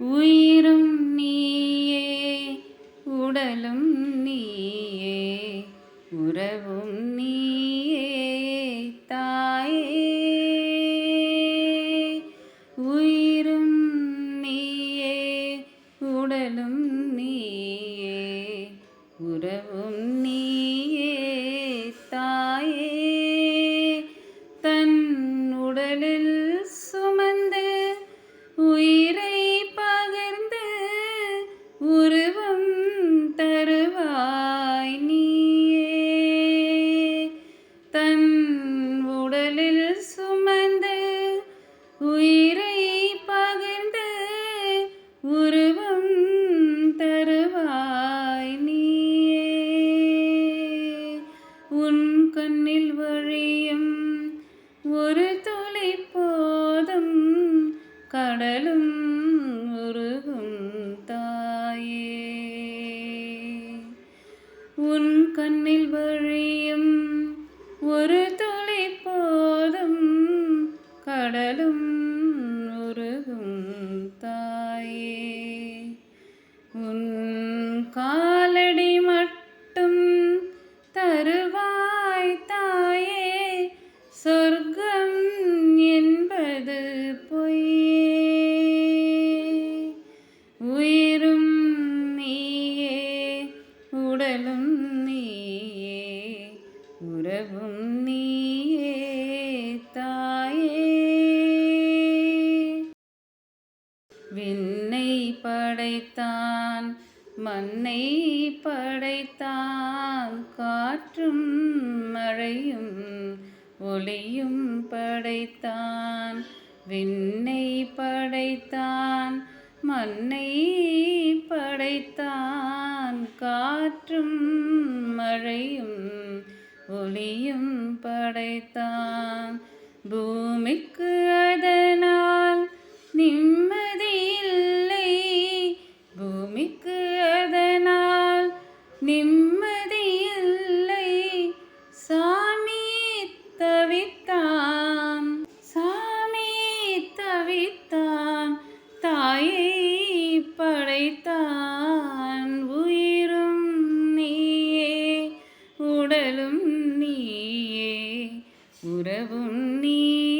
உயிரும் நீயே உடலும் நீயே உருவம் தருவாய் நீயே. உன் கண்ணில் வழியும் ஒரு துளி போதும் கடலும் உருகும் தாயே. உன் கண்ணில் வழியும் ஒரு காலடி மட்டும் தருவாய் தாயே. சொர்க்கம் என்பது பொய்யே. உயிரும் நீயே உடலும் நீயே உறவும் நீயே தாயே. விண்ணை படைத்தான் மண்ணை படைத்தான் காற்றும் மழையும் ஒளியும் படைத்தான் விண்ணை படைத்தான் மண்ணை படைத்தான் காற்றும் மழையும் ஒளியும் படைத்தான். பூமிக்கு அதனால் நிம்மதி படைத்தான் உயிரும் நீயே உடலும் நீயே உறவும் நீயே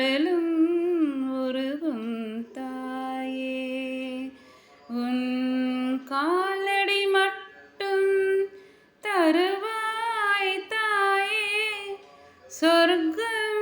கடலும் உருகும் தாயே. உன் காலடி மட்டும் தருவாய் தாயே. சொர்க்கம்